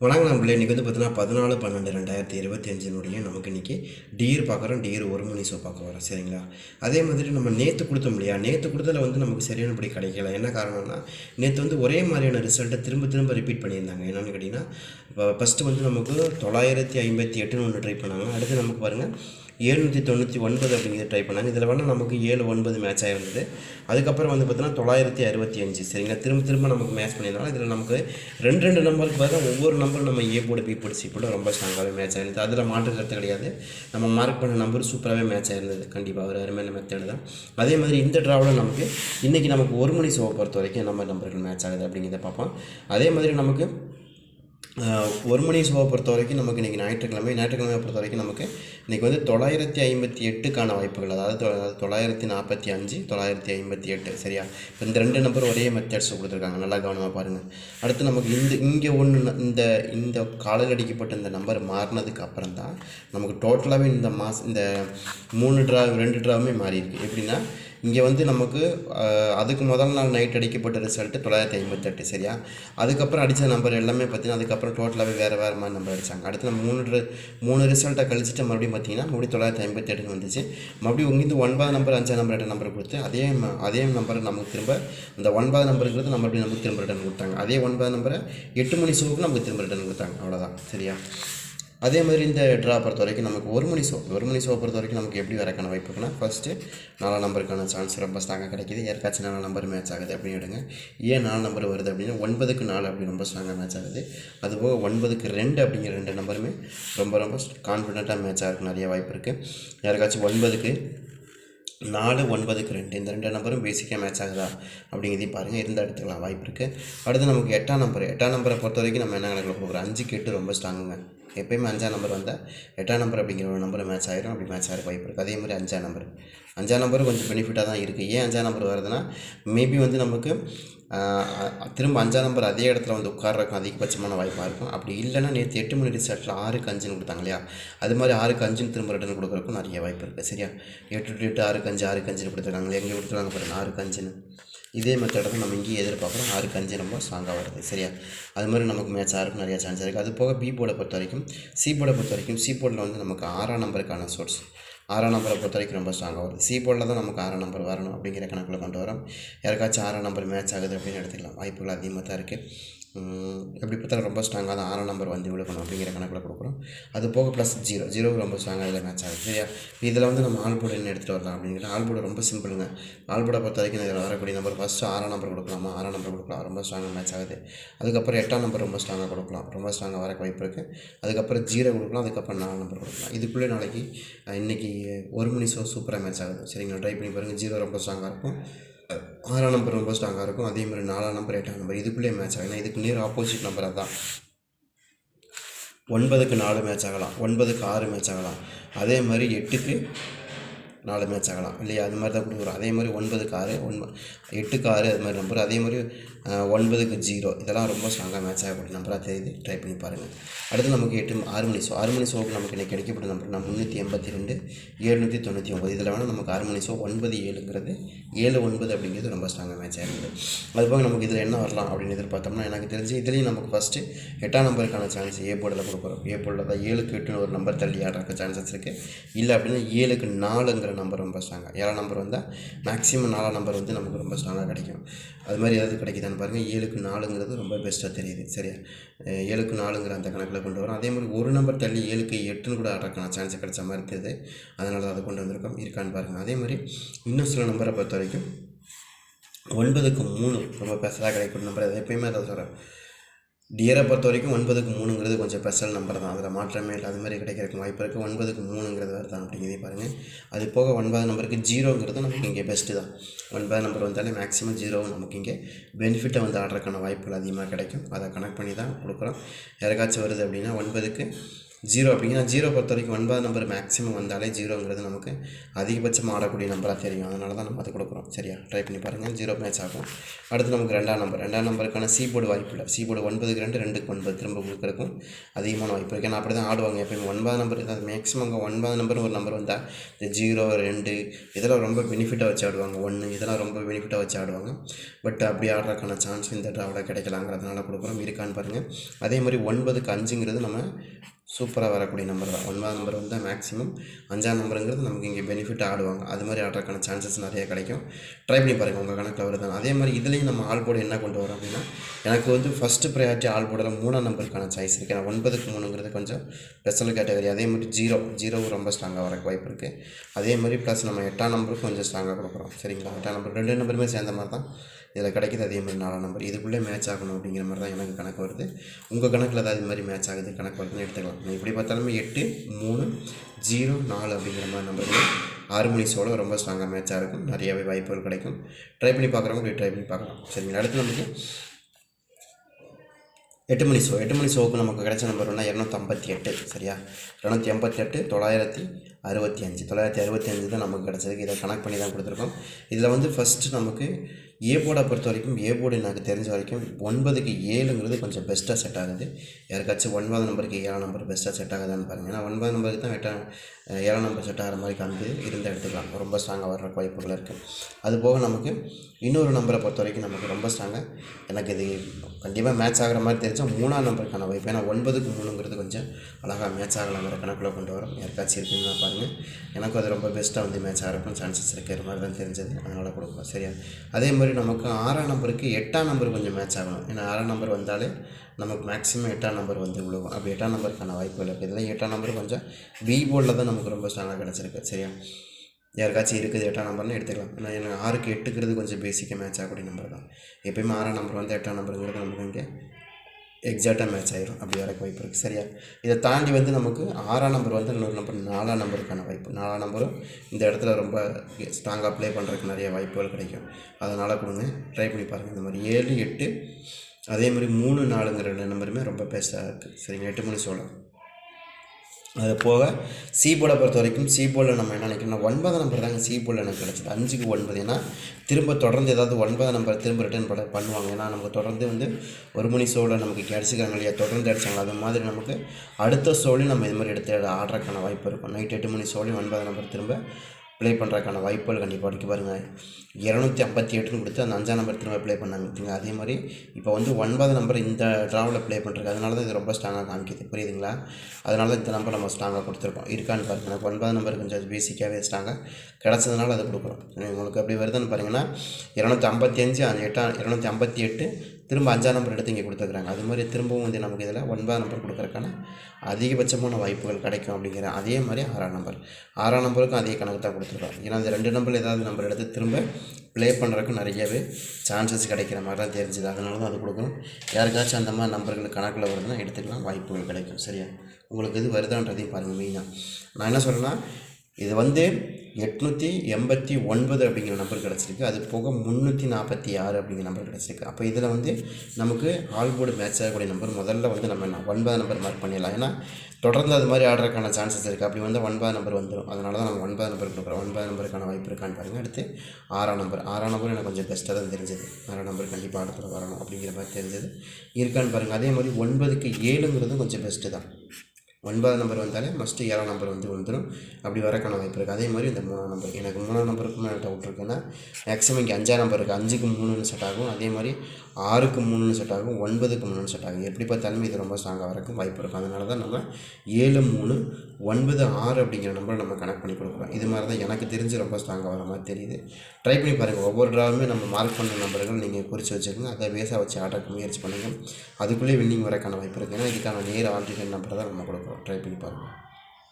வணக்கம் நம்மளே இன்றைக்கி வந்து பார்த்தீங்கன்னா பதினாலு பன்னெண்டு ரெண்டாயிரத்தி இருபத்தி அஞ்சினுடைய நமக்கு இன்றைக்கி டியர் பார்க்குறோம். டியர் ஒரு மணி ஷோ பார்க்க வரோம் சரிங்களா? அதே மாதிரி நம்ம நேற்று கொடுத்தோம் இல்லையா? நேற்று கொடுத்ததில் வந்து நமக்கு சரியானபடி கிடைக்கல. என்ன காரணம்னா நேற்று வந்து ஒரே மாதிரியான ரிசல்ட்டை திரும்ப திரும்ப ரிப்பீட் பண்ணியிருந்தாங்க. என்னென்னு கேட்டிங்கன்னா இப்போ ஃபஸ்ட்டு வந்து நமக்கு தொள்ளாயிரத்தி ஐம்பத்தி எட்டுன்னு ஒன்று ட்ரை பண்ணாங்க. அடுத்து நமக்கு பாருங்கள் ஏழ்நூற்றி தொண்ணூற்றி ஒன்பது அப்படிங்கிறது ட்ரை பண்ணாங்க. இதில் வேணால் நமக்கு ஏழு ஒன்பது மேட்ச் ஆகிருந்தது அதுக்கப்புறம் வந்து பார்த்தீங்கன்னா தொள்ளாயிரத்தி அறுபத்தி அஞ்சு. சரிங்களா? திரும்ப திரும்ப நமக்கு மேட்ச் பண்ணியிருந்தாலும் இதில் நமக்கு ரெண்டு ரெண்டு நம்பருக்கு பதிலாக ஒவ்வொரு நம்பரும் நம்ம A board B board C ரொம்ப ஸ்ட்ராங்காகவே மேட்ச் ஆகிருந்தது அதில் மாற்று கருத்து கிடையாது. நம்ம மார்க் பண்ண நம்பர் சூப்பராகவே மேட்ச் ஆகிருந்தது கண்டிப்பாக ஒரு அருமையான மெத்தேடு தான். அதே மாதிரி இந்த ட்ராவில் நமக்கு இன்றைக்கி நமக்கு ஒரு மணி சோவை பொறுத்த வரைக்கும் நம்ம நம்பர்கள் மேட்ச் ஆகுது அப்படிங்கிறத பார்ப்போம். அதே மாதிரி நமக்கு ஒரு மணி ஷோவை பொறுத்த வரைக்கும் நமக்கு இன்றைக்கி ஞாயிற்றுக்கிழமை ஞாயிற்றுக்கிழமையை பொறுத்த வரைக்கும் நமக்கு இன்றைக்கி வந்து தொள்ளாயிரத்தி ஐம்பத்தி எட்டுக்கான வாய்ப்புகள் அதாவது அதாவது தொள்ளாயிரத்தி நாற்பத்தி அஞ்சு தொள்ளாயிரத்தி ஐம்பத்தி எட்டு சரியா? இப்போ இந்த ரெண்டு நம்பர் ஒரே மெத்தட்ஸ் கொடுத்துருக்காங்க நல்லா கவனமாக பாருங்கள் அடுத்து நமக்கு இந்த இங்கே ஒன்று இந்த இந்த காலையில் அடிக்கப்பட்ட இந்த நம்பர் மாறினதுக்கு அப்புறம் தான் நமக்கு டோட்டலாகவே இந்த மாதம் இந்த மூணு ட்ரா ரெண்டு ட்ராவுமே மாறியிருக்கு. எப்படின்னா இங்கே வந்து நமக்கு அதுக்கு முதல் நாள் நைட் அடிக்கப்பட்ட ரிசல்ட்டு தொள்ளாயிரத்தி ஐம்பத்தெட்டு சரியா? அதுக்கப்புறம் அடித்த நம்பர் எல்லாமே பார்த்தீங்கன்னா அதுக்கப்புறம் டோட்டலாகவே வேறு வேறு மாதிரி நம்பர் அடித்தாங்க அடுத்து நம்ம மூணு ri- மூணு ரிசல்ட்டை கழிச்சிட்டு மறுபடியும் பார்த்தீங்கன்னா மறுபடியும் தொள்ளாயிரத்தி ஐம்பத்தெட்டுன்னு வந்துச்சு. மறுபடியும் இங்கேருந்து ஒன்பது நம்பர் அஞ்சாம் நம்பர் எட்டு நம்பர் கொடுத்து அதே அதே நம்பரை நமக்கு திரும்ப அந்த ஒன்பது நம்பருங்கிறது நம்ம அப்படி நமக்கு திரும்ப ரிட்டர்ன் கொடுத்தாங்க. அதே ஒன்பது நம்பரை எட்டு மணி ஷோவுக்கு நமக்கு திரும்ப ரிட்டர்ன் கொடுத்தாங்க. அவ்வளோதான் சரியா? அதே மாதிரி இந்த ட்ரா பொறுத்த வரைக்கும் நமக்கு ஒரு மணி ஷோ ஒரு மணி ஷோ பொறுத்த வரைக்கும் நமக்கு எப்படி வரக்கான வாய்ப்பு இருக்குன்னா ஃபஸ்ட்டு நாலாம் நம்பருக்கான சான்ஸ் ரொம்ப ஸ்ட்ராங்காக கிடைக்கிது. யாருக்காச்சும் நாலு நம்பர் மேட்ச் ஆகுது அப்படின்னு எடுங்க. ஏன் நாலு நம்பர் வருது அப்படின்னா ஒன்பதுக்கு நாலு அப்படி ரொம்ப ஸ்ட்ராங்காக மேட்ச் ஆகுது. அதுபோக ஒன்பதுக்கு ரெண்டு அப்படிங்கிற ரெண்டு நம்பருமே ரொம்ப ரொம்ப கான்ஃபிடென்ட்டாக மேட்ச் ஆகிறதுக்கு நிறைய வாய்ப்பு இருக்குது யாருக்காச்சும் ஒன்பதுக்கு நாலு ஒன்பதுக்கு ரெண்டு. இந்த ரெண்டு நம்பரும் பேசிக்காக மேட்ச் ஆகுதா அப்படிங்கிறதையும் பாருங்கள் இருந்தால் எடுத்துக்கலாம். வாய்ப்பு இருக்குது அடுத்து நமக்கு எட்டாம் நம்பர் எட்டாம் நம்பரை பொறுத்த வரைக்கும் நம்ம என்ன கணக்கில் போகிறோம் அஞ்சுக்கு எட்டு ரொம்ப ஸ்ட்ராங்குங்க எப்பயுமே அஞ்சாம் நம்பர் வந்தால் எட்டாம் நம்பர் அப்படிங்கிற ஒரு நம்பர் மேட்ச் ஆயிரும். அப்படி மேட்ச் ஆகிற வாய்ப்பு இருக்குது அதே மாதிரி அஞ்சாம் நம்பர் அஞ்சாம் நம்பர் கொஞ்சம் பெனிஃபிட்டாக தான் இருக்குது ஏன் அஞ்சாம் நம்பர் வருதுன்னா மேபி வந்து நமக்கு திரும்ப அஞ்சாம் நம்பர் அதே இடத்துல வந்து உட்கார்றக்கும் அதிகபட்சமான வாய்ப்பாக இருக்கும். அப்படி இல்லைன்னா நேற்று எட்டு மணி ரிசல்ட்டில் ஆறுக்கு அஞ்சுன்னு கொடுத்தாங்க இல்லையா? அது மாதிரி ஆறுக்கு அஞ்சுன்னு திரும்ப ரிட்டர்ன் கொடுக்குறதுக்கும் நிறைய வாய்ப்பு இருக்குது சரியா? எட்டு டு எட்டு ஆறுக்கு அஞ்சு ஆறுக்கு அஞ்சுன்னு கொடுத்துருக்காங்க எங்கே கொடுத்துருக்காங்க பாருங்கள் ஆறுக்கு அஞ்சுன்னு. இதே மெத்தடை தான் நம்ம இங்கேயும் எதிர்பார்க்குறோம். ஆறுக்கு அஞ்சு ரொம்ப ஸ்ட்ராங்காக வருது. சரியா? அது மாதிரி நமக்கு மேட்ச் ஆறுக்கு நிறையா சான்ஸ் இருக்குது அது போக பி போர்டை பொறுத்த வரைக்கும் சி போர்டை பொறுத்த வரைக்கும் சி போர்டில் வந்து நமக்கு ஆறாம் நம்பருக்கான சோர்ஸ் ஆறாம் நம்பரை பொறுத்த வரைக்கும் ரொம்ப ஸ்ட்ராங்காக வருது. சி போர்டில் தான் நமக்கு ஆறாம் நம்பர் வரணும் அப்படிங்கிற கணக்கில் கொண்டு வரோம். யாருக்காச்சும் ஆறாம் நம்பர் மேட்ச் ஆகுது அப்படின்னு எடுத்துக்கலாம். வாய்ப்புகள் அதிகமாக தான் இருக்குது எப்படி பார்த்தாலும் ரொம்ப ஸ்ட்ராங்காக தான் ஆறாம் நம்பர் வந்து விழுக்கணும் அப்படிங்கிற கணக்கில் கொடுக்குறோம். அது போக ப்ளஸ் ஜீரோ ஜீரோ ரொம்ப ஸ்ட்ராங்காக இதில் மேட்ச் ஆகுது சரியா? இதில் வந்து நம்ம ஆல் என்ன எடுத்துகிட்டு வரலாம் அப்படிங்கிற ஆல் ரொம்ப சிம்பிளுங்க ஆல் பொறுத்த வரைக்கும் இதில் வரக்கூடிய நம்பர் ஃபஸ்ட்டு ஆறாம் நம்பர் கொடுக்கலாமா? ஆறாம் நம்பர் கொடுக்கலாம் ரொம்ப ஸ்ட்ராங்காக மேட்ச் ஆகுது. அதுக்கப்புறம் எட்டாம் நம்பர் ரொம்ப ஸ்ட்ராங்காக கொடுக்கலாம் ரொம்ப ஸ்ட்ராங்காக வர வாய்ப்பு இருக்குது அதுக்கப்புறம் ஜீரோ கொடுக்கலாம் அதுக்கப்புறம் நாலு நம்பர் கொடுக்கலாம். இதுக்குள்ளே நாளைக்கு இன்றைக்கி இன்னைக்கு ஒரு மணி ஷோ சூப்பராக மேட்ச் ஆகுது சரிங்களா? ட்ரை பண்ணி பாருங்கள் ஜீரோ ரொம்ப ஸ்ட்ராங்காக இருக்கும். ஆறாம் நம்பர் ரொம்ப ஸ்ட்ராங்காக இருக்கும். அதே மாதிரி நாலாம் நம்பர் எட்டாம் நம்பர் இதுக்குள்ளே மேட்ச் ஆகும் இதுக்கு நேர் ஆப்போசிட் நம்பர் தான் ஒன்பதுக்கு நாலு மேட்ச் ஆகலாம். ஒன்பதுக்கு ஆறு மேட்ச் ஆகலாம். அதே மாதிரி எட்டுக்கு நாலு மேட்ச் ஆகலாம். இல்லையா? அது மாதிரி தான் கொடுக்குறோம் அதே மாதிரி ஒன்பதுக்கு ஆறு ஒன்பது எட்டுக்கு ஆறு அது மாதிரி நம்பர் அதே மாதிரி ஒன்பதுக்கு ஜீரோ இதெல்லாம் ரொம்ப ஸ்ட்ராங்காக மேட்ச் ஆகக்கூடிய நம்பராக தெரியுது. ட்ரை பண்ணி பாருங்கள் அடுத்து நமக்கு எட்டு ஆறு மணி ஷோ ஆறு மணி ஷோக்கு நமக்கு இன்றைக்கி கிடைக்கப்பட்ட நம்பர் நான் முந்நூற்றி எண்பத்தி ரெண்டு ஏழ்நூற்றி தொண்ணூற்றி ஒம்பது இதில் வேணால் நமக்கு ஆறு மணி ஷோ ஒன்பது ஏழுங்கிறது ஏழு ஒன்பது அப்படிங்கிறது ரொம்ப ஸ்ட்ராங்காக மேட்ச் ஆகிருக்குது அதுபோக நமக்கு இதில் என்ன வரலாம் அப்படின்னு எதிர்பார்த்தோம்னா எனக்கு தெரிஞ்சு இதுலேயும் நமக்கு ஃபஸ்ட்டு எட்டாம் நம்பருக்கான சான்ஸ் ஏ போர்டில் கொடுக்குறோம் ஏ போர்டில் தான் ஏழுக்கு எட்டுன்னு ஒரு நம்பர் தள்ளி ஆடுறதுக்கு சான்சஸ் இருக்குது இல்லை அப்படின்னா ஏழுக்கு நாலுங்கிற நம்பர் ரொம்ப ஸ்ட்ராங்காக ஏழாம் நம்பர் வந்தால் மேக்ஸிமம் நாலாம் நம்பர் வந்து நமக்கு ரொம்ப ஸ்ட்ராங்காக கிடைக்கும். அது மாதிரி ஏதாவது கிடைக்குதான்னு பாருங்கள் ஏழுக்கு நாலுங்கிறது ரொம்ப பெஸ்ட்டாக தெரியுது. சரியா? ஏழுக்கு நாலுங்கிற அந்த கணக்கில் கொண்டு வரோம். அதே மாதிரி ஒரு நம்பர் தள்ளி ஏழுக்கு எட்டுன்னு கூட ஆடுறதுக்கான சான்ஸ் கிடைச்ச மாதிரி தெரியுது அதனால தான் அதை கொண்டு வந்திருக்கோம். இருக்கான்னு பாருங்கள் அதே மாதிரி இன்னும் சில நம்பரை பொறுத்த வரைக்கும் ஒன்பதுக்கு மூணு ரொம்ப பெஸ்ட்டாக கிடைக்கும் நம்பர் எப்பயுமே அதை சொல்கிறேன் டியரை பொறுத்த வரைக்கும் ஒன்பதுக்கு மூணுங்கிறது கொஞ்சம் ஸ்பெஷல் நம்பர் தான். அதில் மாற்றமே இல்லை. அது மாதிரி கிடைக்கிறதுக்கு வாய்ப்பு இருக்குது ஒன்பதுக்கு மூணுங்கிறது வருதான் அப்படிங்கிறதே பாருங்கள் அது போக ஒன்பது நம்பருக்கு ஜீரோங்கிறது நமக்கு இங்கே பெஸ்ட்டு தான். ஒன்பது நம்பர் வந்தாலே மேக்ஸிமம் ஜீரோ நமக்கு இங்கே பெனிஃபிட்டை வந்து ஆடுறதுக்கான வாய்ப்புகள் அதிகமாக கிடைக்கும். அதை கனெக்ட் பண்ணி தான் கொடுக்குறோம். யாருக்காச்சும் வருது அப்படின்னா ஒன்பதுக்கு ஜீரோ அப்படிங்கன்னா ஜீரோ பொறுத்த வரைக்கும் ஒன்பது நம்பர் மேக்ஸிமம் வந்தாலே ஜீரோங்கிறது நமக்கு அதிகபட்சம் ஆடக்கூடிய நம்பராக தெரியும். அதனால தான் நம்ம அதை கொடுக்குறோம். சரியா? ட்ரை பண்ணி பாருங்கள் ஜீரோ மேட்ச் ஆகும். அடுத்து நமக்கு ரெண்டாம் நம்பர் ரெண்டாம் நம்பருக்கான சி போர்டு வாய்ப்பு இல்லை. சி போர்டு ஒன்பதுக்கு ரெண்டு ரெண்டுக்கு ஒன்பது திரும்ப கொடுக்குறக்கும் அதிகமான வாய்ப்பு இருக்குது ஏன்னா அப்படி தான் ஆடுவாங்க. எப்பயுமே ஒன்பது நம்பர் இருந்தால் மேக்ஸிமம் அங்கே ஒன்பது நம்பர் ஒரு நம்பர் வந்தால் இந்த ஜீரோ ரெண்டு இதெல்லாம் ரொம்ப பெனிஃபிட்டாக வச்சு ஆடுவாங்க. ஒன்று இதெல்லாம் ரொம்ப பெனிஃபிட்டாக வச்சு ஆடுவாங்க. பட் அப்படி ஆடுறதுக்கான சான்ஸ் இந்த ட்ராவில் கிடைக்கலாங்கிறதுனால கொடுக்குறோம். இருக்கான்னு பாருங்கள் அதே மாதிரி ஒன்பதுக்கு அஞ்சுங்கிறது நம்ம சூப்பராக வரக்கூடிய நம்பர் தான். ஒன்பதாம் நம்பர் வந்து மேக்ஸிமம் அஞ்சாம் நம்பருங்கிறது நமக்கு இங்கே பெனிஃபிட் ஆடுவாங்க. அது மாதிரி ஆடுறதுக்கான சான்சஸ் நிறைய கிடைக்கும். ட்ரை பண்ணி பாருங்கள் உங்கள் கணக்கில் வருதான் அதே மாதிரி இதுலேயும் நம்ம ஆள் போர்டு என்ன கொண்டு வரோம் அப்படின்னா எனக்கு வந்து ஃபஸ்ட்டு ப்ரையாரிட்டி ஆள் போர்டில் மூணாம் நம்பருக்கான சாய்ஸ் இருக்குது ஏன்னா ஒன்பதுக்கு மூணுங்கிறது கொஞ்சம் ஸ்பெஷல் கேட்டகரி அதே மாதிரி ஜீரோ ஜீரோவும் ரொம்ப ஸ்ட்ராங்காக வரக்கு வாய்ப்பு இருக்குது அதே மாதிரி ப்ளஸ் நம்ம எட்டாம் நம்பருக்கு கொஞ்சம் ஸ்ட்ராங்காக கொடுக்குறோம். சரிங்களா? எட்டாம் நம்பர் ரெண்டு நம்பருமே சேர்ந்த மாதிரி தான். இதில் கிடைக்கிது அதே மாதிரி நாலாம் நம்பர் இதுக்குள்ளே மேட்ச் ஆகணும் அப்படிங்கிற மாதிரி தான் எனக்கு கணக்கு வருது. உங்கள் கணக்கில் ஏதாவது இது மாதிரி மேட்ச் ஆகுது கணக்கு வருதுன்னு எடுத்துக்கலாம். நான் எப்படி பார்த்தாலுமே எட்டு மூணு ஜீரோ நாலு அப்படிங்கிற மாதிரி நம்பர்கள் ஆறு மணி சோள ரொம்ப ஸ்ட்ராங்காக மேட்சாக இருக்கும். நிறையாவே வாய்ப்புகள் கிடைக்கும். ட்ரை பண்ணி பார்க்குறவங்க ட்ரை பண்ணி பார்க்கலாம். சரிங்களா? அடுத்து நமக்கு எட்டு மணி ஷோ எட்டு மணி ஷோவுக்கு நமக்கு கிடைச்ச நம்பர் என்ன இரநூத்தம்பத்தி எட்டு சரியா? இரநூத்தி எண்பத்தி எட்டு தொள்ளாயிரத்தி அறுபத்தி அஞ்சு. தொள்ளாயிரத்தி அறுபத்தி அஞ்சு தான் நமக்கு கிடச்சிருக்கு இதை கனெக்ட் பண்ணி தான் கொடுத்துருக்கோம். இதில் வந்து ஃபஸ்ட்டு நமக்கு ஏ போர்டை பொறுத்த வரைக்கும் ஏ போர்டு எனக்கு தெரிஞ்ச வரைக்கும் ஒன்பதுக்கு ஏழுங்கிறது கொஞ்சம் பெஸ்ட்டாக செட் ஆகுது. யாருக்காச்சும் ஒன்பது நம்பருக்கு ஏழாம் நம்பர் பெஸ்ட்டாக செட் ஆகுதான்னு பாருங்கள் ஏன்னா ஒன்பது நம்பருக்கு தான் எட்டாம் ஏழாம் நம்பர் செட் ஆகிற மாதிரி காமிக்குது. இருந்தால் எடுத்துக்கலாம். ரொம்ப ஸ்ட்ராங்காக வர்ற வாய்ப்புகள் இருக்குது அது போக நமக்கு இன்னொரு நம்பரை பொறுத்த வரைக்கும் நமக்கு ரொம்ப ஸ்ட்ராங்காக எனக்கு இது கண்டிப்பாக மேட்ச் ஆகிற மாதிரி தெரிஞ்சால் மூணாம் நம்பருக்கான வாய்ப்பு. ஏன்னா ஒன்பதுக்கு மூணுங்கிறது கொஞ்சம் அழகாக மேட்ச் ஆகலாங்கிற கணக்கில் கொண்டு வரோம். யாருக்காச்சும் இருக்குன்னு பாருங்கள் எனக்கும் அது ரொம்ப பெஸ்ட்டாக வந்து மேட்ச் ஆகிறக்கும் சான்சஸ் இருக்கிற மாதிரி தான் தெரிஞ்சது. அதனால் கொடுக்கும் சரியா? அதே மாதிரி நமக்கு ஆறாம் நம்பருக்கு எட்டாம் நம்பர் கொஞ்சம் மேட்ச் ஆகணும். ஏன்னா ஆறாம் நம்பர் வந்தாலே நமக்கு மேக்ஸிமம் எட்டாம் நம்பர் வந்து விழுவும். அப்போ எட்டாம் நம்பருக்கான வாய்ப்புகள் இருக்குது இதில் எட்டாம் நம்பர் கொஞ்சம் வி போர்டில் தான் நமக்கு ரொம்ப ஸ்ட்ராங்காக கிடச்சிருக்கு. சரியா? யாருக்காச்சும் இருக்குது எட்டாம் நம்பர்னு எடுத்துக்கலாம். ஏன்னா எனக்கு ஆறுக்கு எட்டுக்கிறது கொஞ்சம் பேசிக்காக மேட்ச் ஆகக்கூடிய நம்பர் தான். எப்பயுமே ஆறாம் நம்பர் வந்து எட்டாம் நம்பருங்கிறது நமக்கு இங்கே எக்ஸாக்டாக மேட்ச் ஆயிரும் அப்படி வரக்கு வாய்ப்பு இருக்குது சரியா? இதை தாண்டி வந்து நமக்கு ஆறாம் நம்பர் வந்து இன்னொரு நம்பர் நாலாம் நம்பருக்கான வாய்ப்பு. நாலாம் நம்பரும் இந்த இடத்துல ரொம்ப ஸ்ட்ராங்காக ப்ளே பண்ணுறதுக்கு நிறைய வாய்ப்புகள் கிடைக்கும். அதனால் கொடுங்க. ட்ரை பண்ணி பாருங்கள் இந்த மாதிரி ஏழு எட்டு அதே மாதிரி மூணு நாலுங்கிற ரெண்டு நம்பருமே ரொம்ப பெஸ்ட்டாக இருக்குது சரிங்க? எட்டு மணி சொல்லலாம் அது போக சி போலை பொறுத்த வரைக்கும் சி போர்டில் நம்ம என்ன நினைக்கிறோம்னா ஒன்பதாம் நம்பர் தாங்க சி போர்டில் எனக்கு கிடச்சிது. அஞ்சுக்கு ஒன்பது. ஏன்னா திரும்ப தொடர்ந்து ஏதாவது ஒன்பதாம் நம்பர் திரும்ப ரிட்டர்ன் பண்ண பண்ணுவாங்க. ஏன்னா நமக்கு தொடர்ந்து வந்து ஒரு மணி ஷோவில் நமக்கு கிடச்சிக்காங்க இல்லையா? தொடர்ந்து அடிச்சாங்களா? அது மாதிரி நமக்கு அடுத்த ஷோலையும் நம்ம இது மாதிரி எடுத்து ஆடுறதுக்கான வாய்ப்பு இருக்கும். நைட் எட்டு மணி ஷோலையும் ஒன்பது நம்பர் திரும்ப ப்ளே பண்ணுறதுக்கான வாய்ப்புகள் கண்டிப்பாக இருக்குது பாருங்கள் இரநூத்தி ஐம்பத்தி எட்டுன்னு கொடுத்து அந்த அஞ்சாம் நம்பர் திரும்ப ப்ளே பண்ணாங்க. பார்த்தீங்க அதே மாதிரி இப்போ வந்து ஒன்பது நம்பர் இந்த ட்ராவில் ப்ளே பண்ணுறது அதனால தான் இது ரொம்ப ஸ்ட்ராங்காக காமிக்குது. புரியுதுங்களா? அதனால தான் இந்த நம்பர் நம்ம ஸ்ட்ராங்காக கொடுத்துருக்கோம். இருக்கான்னு பாருங்கள் எனக்கு ஒன்பது நம்பர் கொஞ்சம் அது பேசிக்காகவே ஸ்ட்ராங்காக கிடச்சதுனால அதை கொடுக்குறோம். உங்களுக்கு அப்படி வருதுன்னு பாருங்கன்னா இரநூத்தி ஐம்பத்தி அஞ்சு அந்த எட்டாம் இரநூத்தி ஐம்பத்தி எட்டு திரும்ப அஞ்சாம் நம்பர் எடுத்து இங்கே கொடுத்துருக்குறாங்க. அது மாதிரி திரும்பவும் வந்து நமக்கு இதில் ஒன்பதாம் நம்பர் கொடுக்குறக்கான அதிகபட்சமான வாய்ப்புகள் கிடைக்கும் அப்படிங்கிற அதே மாதிரி ஆறாம் நம்பர். ஆறாம் நம்பருக்கும் அதே கணக்கு தான் கொடுத்துருக்கோம் ஏன்னா அந்த ரெண்டு நம்பர் ஏதாவது நம்பர் எடுத்து திரும்ப ப்ளே பண்ணுறதுக்கு நிறையவே சான்சஸ் கிடைக்கிற மாதிரி தான் தெரிஞ்சுது. அதனால தான் அது கொடுக்கணும். யாருக்காச்சும் அந்த மாதிரி நம்பர்கள் கணக்கில் வருதுன்னா எடுத்துக்கலாம். வாய்ப்புகள் கிடைக்கும். சரியா? உங்களுக்கு இது வருதான்றதையும் பாருங்கள் மெயினாக நான் என்ன சொல்கிறேன்னா இது வந்து எட்நூற்றி எண்பத்தி ஒன்பது அப்படிங்கிற நம்பர் கிடச்சிருக்கு. அது போக முந்நூற்றி நாற்பத்தி ஆறு அப்படிங்கிற நம்பர் கிடச்சிருக்கு. அப்போ இதில் வந்து நமக்கு ஆல் போர்டு மேட்ச் ஆகக்கூடிய நம்பர் முதல்ல வந்து நம்ம என்ன ஒன்பது நம்பர் மார்க் பண்ணிடலாம். ஏன்னா தொடர்ந்து அது மாதிரி ஆடுறதுக்கான சான்சஸ் இருக்குது அப்படி வந்து ஒன்பது நம்பர் வந்துடும் அதனால தான் நம்ம ஒன்பது நம்பர் கொடுக்குறோம். ஒன்பது நம்பருக்கான வாய்ப்பு இருக்கான்னு பாருங்கள் அடுத்து ஆறாம் நம்பர் ஆறாம் நம்பர் எனக்கு கொஞ்சம் பெஸ்ட்டாக தான் தெரிஞ்சது. ஆறாம் நம்பர் கண்டிப்பாக ஆடத்தில் வரணும் அப்படிங்கிற மாதிரி தெரிஞ்சது. இருக்கான்னு பாருங்கள் அதே மாதிரி ஒன்பதுக்கு ஏழுங்கிறது கொஞ்சம் பெஸ்ட்டு தான். ஒன்பதாம் நம்பர் வந்தாலே மஸ்ட்டு ஏழாம் நம்பர் வந்து வந்துடும் அப்படி வரக்கான வாய்ப்பு இருக்குது அதே மாதிரி இந்த மூணாம் நம்பர் எனக்கு மூணாம் நம்பருக்குமே டவுட் இருக்குன்னா மேக்ஸிமம் இங்கே அஞ்சாம் நம்பர் இருக்குது அஞ்சுக்கு மூணுன்னு செட் ஆகும். அதே மாதிரி ஆறுக்கு மூணுன்னு செட் ஆகும் ஒன்பதுக்கு மூணுன்னு செட் ஆகும். எப்படி பார்த்தாலுமே இது ரொம்ப ஸ்ட்ராங்காக வரக்கும் வாய்ப்பு இருக்கும். அதனால தான் நம்ம ஏழு மூணு ஒன்பது ஆறு அப்படிங்கிற நம்பரை நம்ம கனெக்ட் பண்ணி கொடுக்குறோம். இது மாதிரி தான் எனக்கு தெரிஞ்சு ரொம்ப ஸ்ட்ராங்காக வர மாதிரி தெரியுது. ட்ரை பண்ணி பாருங்கள் ஒவ்வொரு ட்ராவுமே நம்ம மார்க் பண்ண நம்பர்கள் நீங்கள் குறித்து வச்சுக்கோங்க. அதை பேஸாக வச்சு ஆர்டருக்கு முயற்சி பண்ணுங்கள் அதுக்குள்ளே வின்னிங் வரக்கான வாய்ப்பு இருக்குது ஏன்னா இதுக்கான நேர் ஆல்டர்னேட் நம்பரை தான் நம்ம கொடுக்குறோம். ட்ரை பண்ணி பாருங்கள்